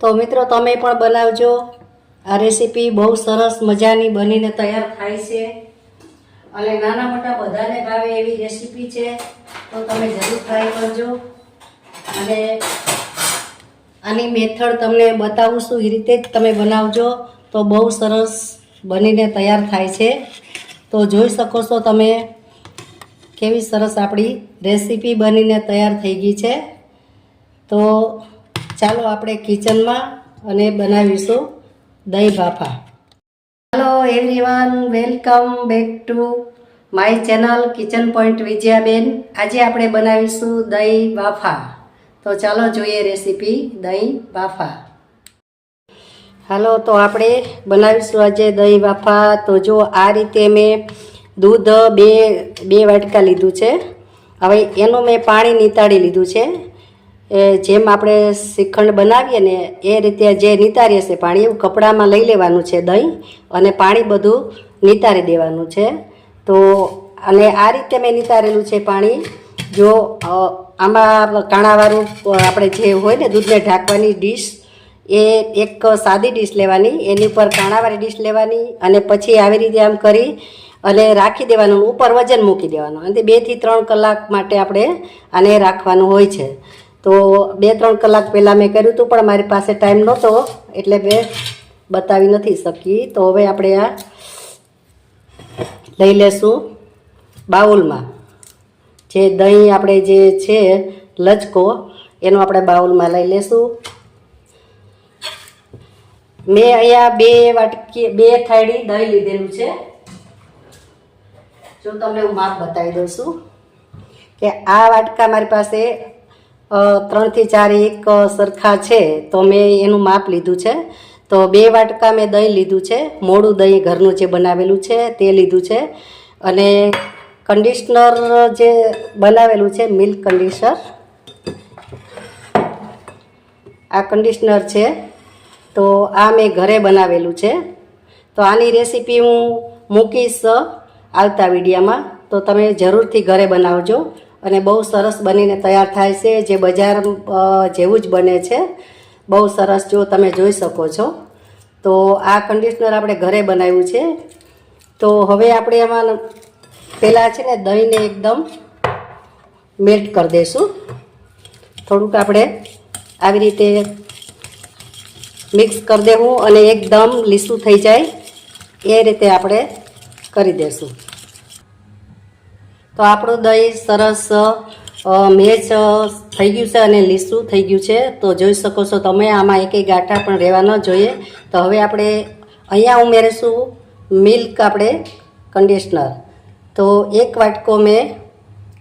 તો મિત્રો તમે પણ બનાવજો. આ રેસીપી બહુ સરસ મજાની બનીને તૈયાર થાય છે. અને નાના મોટા બધાને ભાવે એવી રેસીપી છે. તો તમે જરૂર ટ્રાય કરજો. અને આની મેથડ તમને બતાવું છું એ રીતે જ તમે બનાવજો. તો બહુ સરસ બનીને તૈયાર થાય છે. તો જોઈ શકો છો તમે કેવી સરસ આપણી રેસીપી બનીને તૈયાર થઈ ગઈ છે. તો ચાલો આપણે કિચનમાં અને બનાવીશું દહીં ભાફા. Hello everyone welcome back to my channel kitchen point Vijayaben આજે આપણે બનાવીશું દહીં બાફા તો ચાલો જોઈએ રેસીપી દહીં બાફા હાલો તો આપણે બનાવીશું આજે દહીં બાફા તો જો આ રીતે મેં દૂધ બે બે વાટકા લીધું છે. હવે એનું મેં પાણી નીતાળી લીધું છે. એ જેમ આપણે શ્રીખંડ બનાવીએ ને એ રીતે જે નિતારીએ છે પાણી, એવું કપડામાં લઈ લેવાનું છે દહીં અને પાણી બધું નિતારી દેવાનું છે. તો અને આ રીતે મેં નિતારેલું છે પાણી. જો આમાં કાણાવાળું આપણે જે હોય ને દૂધને ઢાંકવાની ડીશ, એ એક સાદી ડીશ લેવાની, એની ઉપર કાણાવાળી ડીશ લેવાની અને પછી આવી રીતે આમ કરી અને રાખી દેવાનું, ઉપર વજન મૂકી દેવાનું. અને બેથી ત્રણ કલાક માટે આપણે આને રાખવાનું હોય છે. તો બે, ત્રણ કલાક પહેલાં મેં કર્યું હતું, પણ મારી પાસે ટાઈમ નહોતો, એટલે મેં બતાવી નથી શકી. તો હવે આપણે આ લઈ લેશું બાઉલમાં. જે દહીં આપણે જે છે, લચકો, એનો આપણે બાઉલમાં લઈ લેશું. મેં અહીંયા બે વાટકી, બે થાળી દહીં લીધેલું છે. જો તમને હું માપ બતાવી દઉં છું કે આ વાટકા મારી પાસે ત્રણથી ચાર એક સરખા છે, તો મેં એનું માપ લીધું છે. તો બે વાટકા મેં દહીં લીધું છે, મોડું દહીં ઘરનું જે બનાવેલું છે, તે લીધું છે. અને કન્ડિશનર જે બનાવેલું છે મિલ્ક કન્ડિશનર આ કન્ડિશનર છે, તો આ મેં ઘરે બનાવેલું છે. તો આની રેસીપી હું મૂકીશ આવતા વિડીયામાં. તો તમે જરૂરથી ઘરે બનાવજો. અને બહુ સરસ બનીને તૈયાર થાય છે. જે બજાર જેવું જ બને છે. બહુ સરસ જો તમે જોઈ શકો છો. તો આ કન્ડિશનર આપણે ઘરે બનાવ્યું છે. તો હવે આપણે એમાં પહેલાં છે ને દહીંને એકદમ મેલ્ટ કરી દઈશું. થોડુંક આપણે આવી રીતે મિક્સ કરી દેવું અને એકદમ લીસું થઈ જાય એ રીતે આપણે કરી દઈશું. તો આપણું દહીં સરસ મેચ થઈ ગયું છે અને લીસું થઈ ગયું છે. તો જોઈ શકો છો તમે આમાં એક ગાંઠા પણ રહેવા ન જોઈએ. તો હવે આપણે અહીંયા ઉમેરીશું મિલ્ક આપણે કન્ડિશનર તો એક વાટકો મેં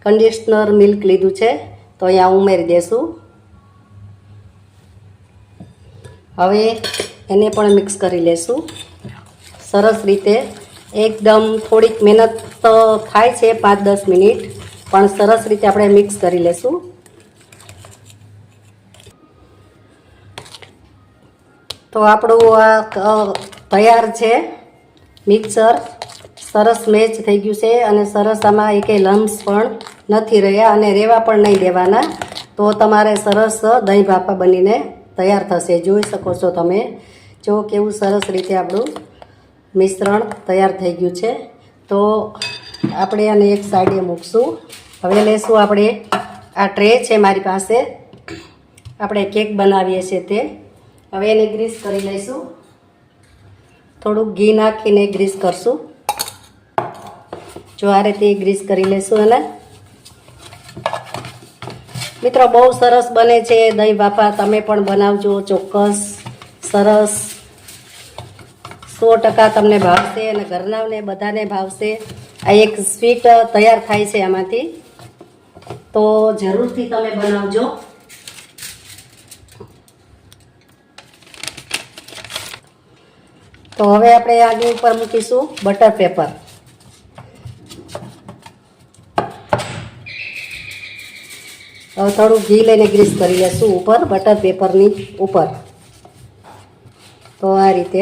કન્ડિશનર મિલ્ક લીધું છે. તો અહીંયા ઉમેરી દેશું. હવે એને પણ મિક્સ કરી લેશું. સરસ રીતે એકદમ થોડીક મહેનત તો થાય છે, પાંચ દસ મિનિટ, પણ સરસ રીતે આપણે મિક્સ કરી લેશું. તો આપણું આ તૈયાર છે, મિક્સર. સરસ મેચ થઈ ગયું છે અને સરસ આમાં એકે લમ્સ પણ નથી રહ્યા અને રેવા પણ નહીં દેવાના. તો તમારે સરસ દહીં ભાપા બનીને તૈયાર થશે, જોઈ શકો છો તમે. જો કેવું સરસ રીતે આપણું મિશ્રણ તૈયાર થઈ ગયું છે. તો આપણે આને એક સાઈડે મૂકશું. હવે લેશું આપણે આ ટ્રે છે મારી પાસે. આપણે કેક બનાવીએ છીએ તે. હવે એને ગ્રીસ કરી લઈશું. થોડુંક ઘી નાખીને ગ્રીસ કરશું. જો આ રીતે ગ્રીસ કરી લઈશું અને મિત્રો, બહુ સરસ બને છે દહીં બાફા તમે પણ બનાવજો ચોક્કસ. સરસ. સો ટકા તમને ભાવશે અને ઘરનાને બધાને ભાવશે. આ એક સ્વીટ તૈયાર થાય છે આમાંથી. તો જરૂરથી તમે બનાવજો. તો હવે આપણે આની ઉપર મૂકીશું બટર પેપર. હવે થોડું ઘી લઈને ગ્રીસ કરી લેશું ઉપર, બટર પેપરની ઉપર. તો આ રીતે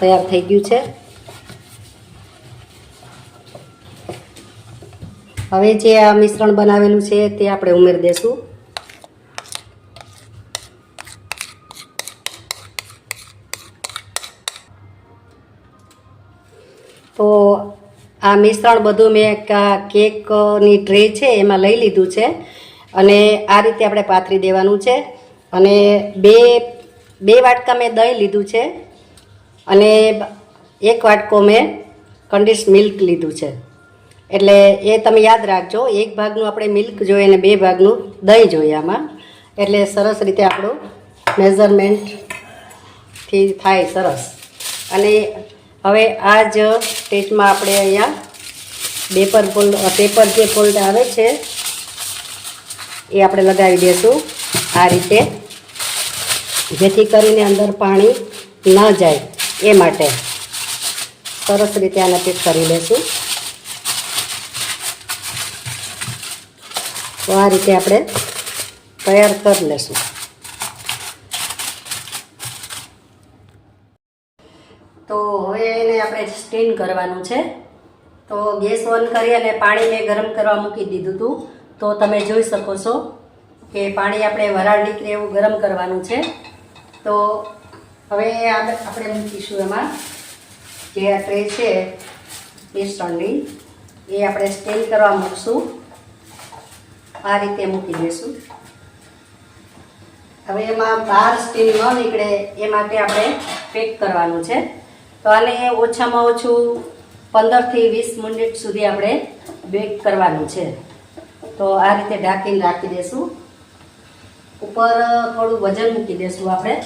તૈયાર થઈ ગયું છે. હવે જે આ મિશ્રણ બનાવેલું છે તે આપણે ઉમેરી દઈશું તો આ મિશ્રણ બધું મેં કેકની ટ્રે છે એમાં લઈ લીધું છે. અને આ રીતે આપણે પાથરી દેવાનું છે. અને બે બે વાટકા મેં દહીં લીધું છે. અને એક વાટકો મેં કન્ડિશ મિલ્ક લીધું છે. એટલે એ તમે યાદ રાખજો, એક ભાગનું આપણે મિલ્ક જોઈએ અને બે ભાગનું દહીં જોઈએ આમાં. એટલે સરસ રીતે આપણું મેઝરમેન્ટથી થાય સરસ. અને હવે આ જ સ્ટેજમાં આપણે અહીંયા પેપર ફોલ્ડ, પેપર જે ફોલ્ડ આવે છે, એ આપણે લગાવી દઈશું આ રીતે જેથી કરીને અંદર પાણી ન જાય. એ માટે સરસ રીતે આને પેક કરી લઈશું તો આ રીતે આપણે તૈયાર કરી લઈશું તો હવે એને આપણે સ્ટીમ કરવાનું છે. તો ગેસ ઓન કરી અને પાણી મેં ગરમ કરવા મૂકી દીધું હતું તો તમે જોઈ શકો છો કે પાણી આપણે વરાળ નીકળે એવું ગરમ કરવાનું છે. તો હવે આપણે મૂકીશું એમાં જે આ ટ્રે છે મિશ્રણની એ આપણે સ્ટેન કરવા મૂકશું. આ રીતે મૂકી દઈશું હવે એમાં બહાર સ્ટીમ ન નીકળે એ માટે આપણે પેક કરવાનું છે. તો આને ઓછામાં ઓછું પંદરથી વીસ મિનિટ સુધી આપણે બેક કરવાનું છે. તો આ રીતે ઢાંકીને રાખી દઈશું ઉપર થોડું વજન મૂકી દઈશું આપણે.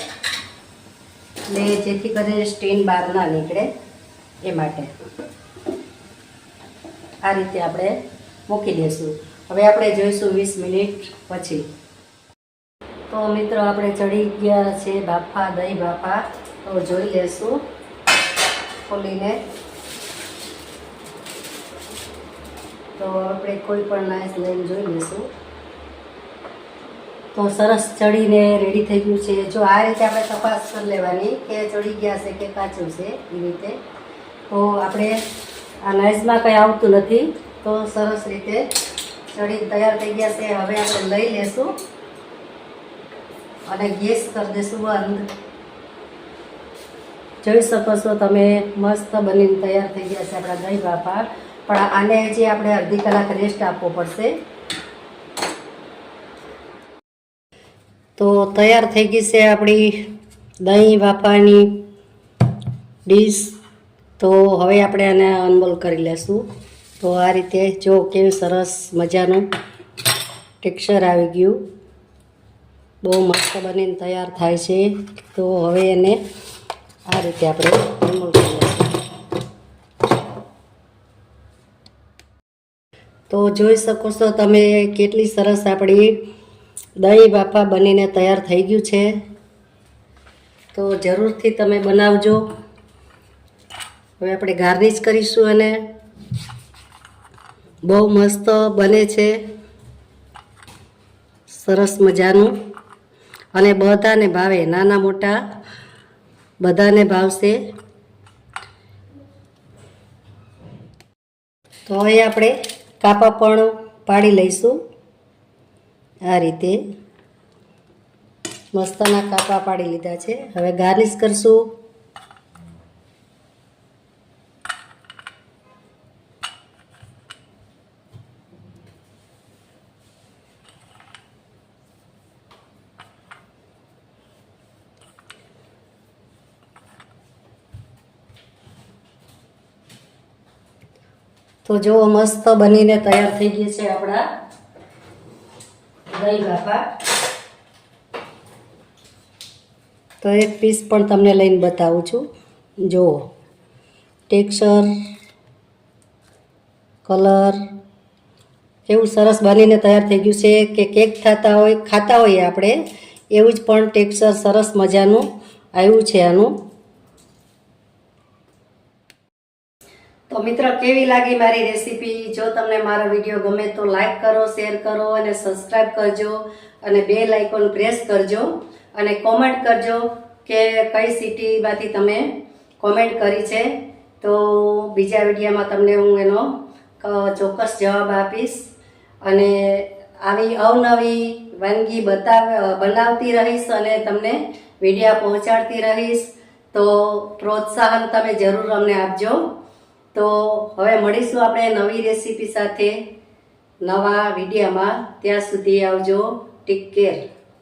એટલે જેથી કરીને સ્ટીન બહાર ના નીકળે એ માટે. આ રીતે આપણે મૂકી દઈશું હવે આપણે જોઈશું વીસ મિનિટ પછી. તો મિત્રો, આપણે ચડી ગયા છે બાફા, દહીં બાફા. તો જોઈ લેશું. ખોલીને. તો આપણે કોઈ પણ નાઈસ લઈને જોઈ લઈશું તો સરસ ચડીને રેડી થઈ ગયું છે. જો આ રીતે આપણે તપાસ કરી લેવાની કે ચડી ગયા છે કે કાચું છે એ રીતે. તો આપણે આ નાઇસમાં કંઈ આવતું નથી. તો સરસ રીતે ચડી તૈયાર થઈ ગયા છે. હવે આપણે લઈ લેશું. અને ગેસ કરી દઈશું બંધ. જોઈ શકો છો તમે, મસ્ત બનીને તૈયાર થઈ ગયા છે આપણા દહીં બાપા પણ આને હજી આપણે અડધી કલાક રેસ્ટ આપવો પડશે. તો તૈયાર થઈ ગઈ છે આપણી દહીં બાપાની ડીશ. તો હવે આપણે આને અનમોલ કરી લેશું. તો આ રીતે જો કેવી સરસ મજાનું ટેક્સચર આવી ગયું. બહુ મસ્ત બનીને તૈયાર થાય છે. તો હવે એને આ રીતે આપણે અનમોલ કરી લઈશું તો જોઈ શકો છો તમે કેટલી સરસ આપણી દહીં બાફા બનીને તૈયાર થઈ ગયું છે. તો જરૂરથી તમે બનાવજો. હવે આપણે ગાર્નિશ કરીશું અને બહુ મસ્ત બને છે. સરસ મજાનું. અને બધાને ભાવે, નાના મોટા બધાને ભાવશે. તો હવે આપણે કાપા પણ પાડી લઈશું. આ રીતે મસ્તના કાપા પાડી લીધા છે. હવે ગાર્નિશ કરશું. તો જો મસ્ત બનીને તૈયાર થઈ ગઈ છે આપણા દહીં બાપા. તો એક પીસ પણ તમને લઈને બતાવું છું. જુઓ. ટેક્સચર કલર કેવું સરસ બનીને તૈયાર થઈ ગયું છે કે કેક ખાતા હોય, ખાતા હોઈએ આપણે, એવું જ પણ ટેક્સચર સરસ મજાનું આવ્યું છે આનું. તો મિત્રો, કેવી લાગી મારી રેસીપી? જો તમને મારો વીડિયો ગમે તો લાઈક કરો, શેર કરો અને સબસ્ક્રાઈબ કરજો અને બે લાઇકોન પ્રેસ કરજો અને કોમેન્ટ કરજો કે કઈ સિટીમાંથી તમે કોમેન્ટ કરી છે. તો બીજા વિડીયોમાં તમને હું એનો ચોક્કસ જવાબ આપીશ અને આવી અવનવી વાનગી બતાવ બનાવતી રહીશ અને તમને વિડીયા પહોંચાડતી રહીશ. તો પ્રોત્સાહન તમે જરૂર અમને આપજો. તો હવે મળીશું આપણે નવી રેસીપી સાથે નવા વિડીયામાં. ત્યાં સુધી આવજો. Take care